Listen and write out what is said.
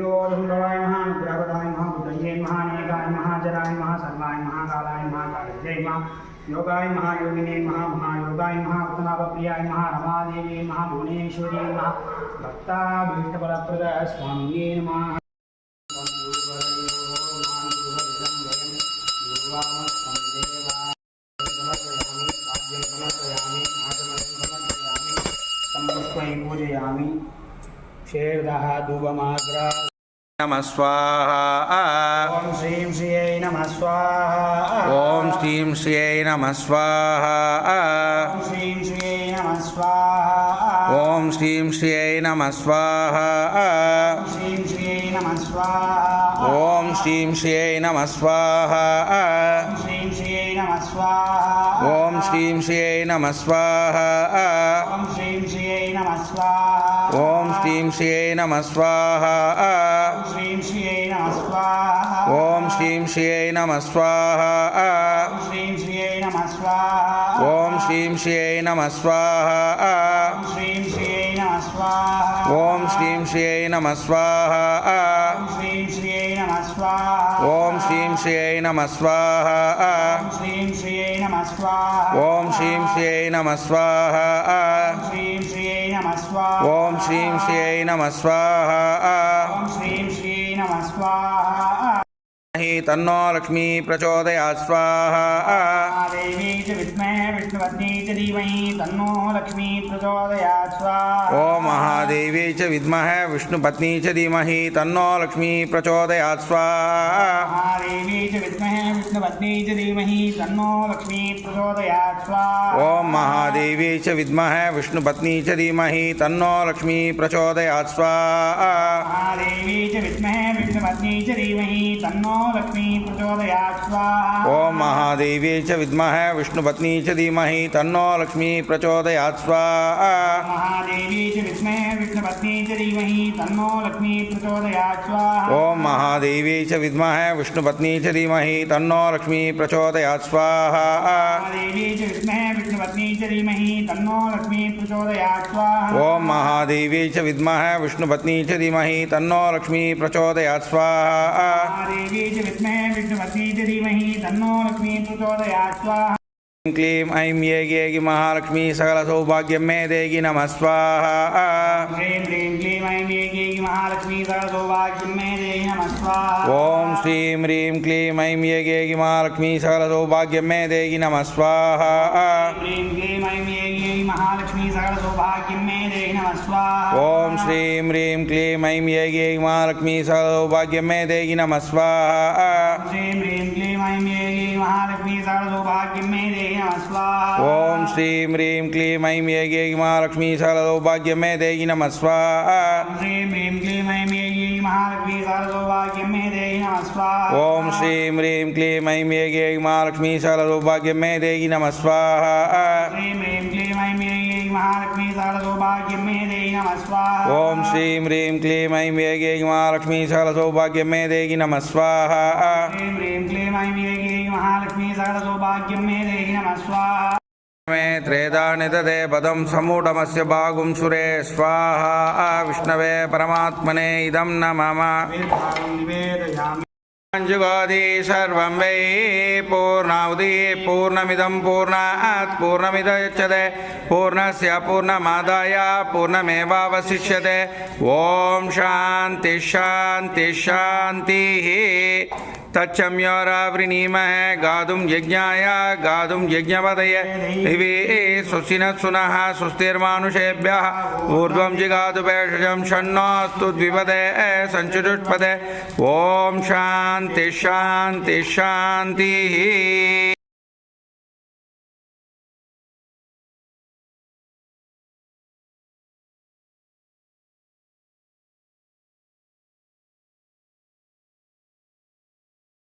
ओदुंगवाय महानुग्रहवदाय महाबुद्धये महानेगाय महाजराय महासर्वाय महाकालाय महाकालजय महा योगाय महायोगिने महामहायोगाय महापतनाभप्रियाय महारमादेवी महाभुवनेश्वरी महाभक्ताभीष्टबलप्रद स्वामिये नमः। पूजयामी। క్షీర్దః ధూపమాగ్ర నమ స్వాహ ఓం శ్రీం శ్రీయై నమ స్వాహ ఓం శ్రీం శ్రీయై నమ స్వాహ ఓం శ్రీం శ్రీయై నమ స్వాహ ఓం శ్రీం శ్రీయై నమ స్వాహ ఓం శ్రీం శ్రీయై నమ స్వాహ ఓం శ్రీం శ్రీయై నమ స్వాహ ఓం శ్రీం శ్రీయై నమ స్వాహ ఓం శ్రీం శ్రీయై నమ స్వాహ శ్రీం శ్రీయై నమ స్వాహ ఓం శ్రీం శ్రీయై నమ స్వాహ ఓం శ్రీం శ్రీయై నమ స్వాహ ఓం శ్రీం శ్రీయై నమ స్వాహ ஓம் ஸ்ரீம் ஸ்ரீயை நமஸ்வாஹ ஸ்ரீம் ஸ்ரீயை நமஸ்வாஹ ஓம் ஸ்ரீம் ஸ்ரீயை நமஸ்வாஹ ஸ்ரீம் ஸ்ரீயை நமஸ்வாஹ ஓம் ஸ்ரீம் ஸ்ரீயை நமஸ்வாஹ ஸ்ரீம் ஸ்ரீயை நமஸ்வாஹ तन्नो लक्ष्मी प्रचोदयात् स्वाहा देवी च विद्महे विष्णुपत्नी च धीमहि तन्नो लक्ष्मी प्रचोदयात् स्वाहा ॐ महादेवी च विद्महे विष्णुपत्नी च धीमहि तन्नो लक्ष्मी प्रचोदयात् स्वाहा महादेवी च विद्महे विष्णुपत्नी च धीमहि तन्नो लक्ष्मी प्रचोदयात् स्वाहा ॐ महादेवी च विद्महे विष्णुपत्नी च धीमहि तन्नो लक्ष्मी प्रचोदयात् स्वाहा महादेवी च विद्महे प्रचोदयात् महादेवी च विद्महे विष्णुपत्नी च धीमहि तन्नो लक्ष्मी प्रचोदयात् स्वाहा। महादेवी च विद्महे विष्णुपत्नी च धीमहि तन्नो लक्ष्मी प्रचोदयात् स्वाहा। ॐ महादेवी च विद्महे विष्णुपत्नी च धीमहि तन्नो लक्ष्मी प्रचोदयात् स्वाहा। महादेवी च विद्महे विष्णुपत्नी च धीमहि तन्नो लक्ष्मी प्रचोदयात् स्वाहा। ॐ महादेवी च विद्महे विष्णुपत्नी च धीमहि तन्नो लक्ष्मी प्रचोदयात् स्वाहा। महादेवी च विद्महे विष्णुपत्नी च धीमहि तन्नो लक्ष्मी प्रचोदयात् स्वाहा क्लीं ऐं येगी येगी महालक्ष्मी सकलसौभाग्यं मे देगी नमः स्वाहा ह्रीं ह्रीं क्लीं ऐं येगी महालक्ष्मी सर्वसौभाग्यं मे देहि नमः स्वाहा ॐ श्रीं ह्रीं क्लीं ऐं येगी येगी महालक्ष्मी सकलसौभाग्यं मे देगी नमः स्वाहा ह्रीं क्लीं ऐं येगी महालक्ष्मी सर्वसौभाग्यं मे ओम श्री ह्री क्लीं ऐं ये महालक्ष्मी सौभाग्य मे देहि नम स्वाहा ह्रीं ऐं ऐ महालक्ष्मी सौभाग्यं मे देहि स्वाहा ओम श्री ह्रीं क्ली ऐं ये महालक्ष्मी सौभाग्य मे देहि नम स्वाहा ओम श्री ह्रीं क्लीं ऐं ये महालक्ष्मी सौभाग्य मे देहि नम स्वाहा ఓం శ్రీం హ్రీం క్లీం ఐం ఏగేగి మహాలక్ష్మీ సహల సౌభాగ్యం మే దేగి నమ స్వాహ మే త్రేదానితదే పదం సమూఢమస్య భాగుం సురే స్వాహ విష్ణవే పరమాత్మనే ఇదం నమమ పంచుగోది సర్వం వై పూర్ణావధి పూర్ణమిదం పూర్ణాత్ పూర్ణమిదచ్చతే పూర్ణస్ పూర్ణమాదాయ పూర్ణమేవాశిష్యే ఓం శాంతి శాంతి శాంతి. तच्छम्योरावृणीमः गातुं यज्ञाय, गातुं यज्ञपदये इवे सुसिनः सुनः सुस्तिर्मानुषेभ्यः ऊर्ध्वं जिगातु भेषजं षण्णास्तु द्विपदे सञ्चुष्पदे ॐ शान्तिः शान्तिः।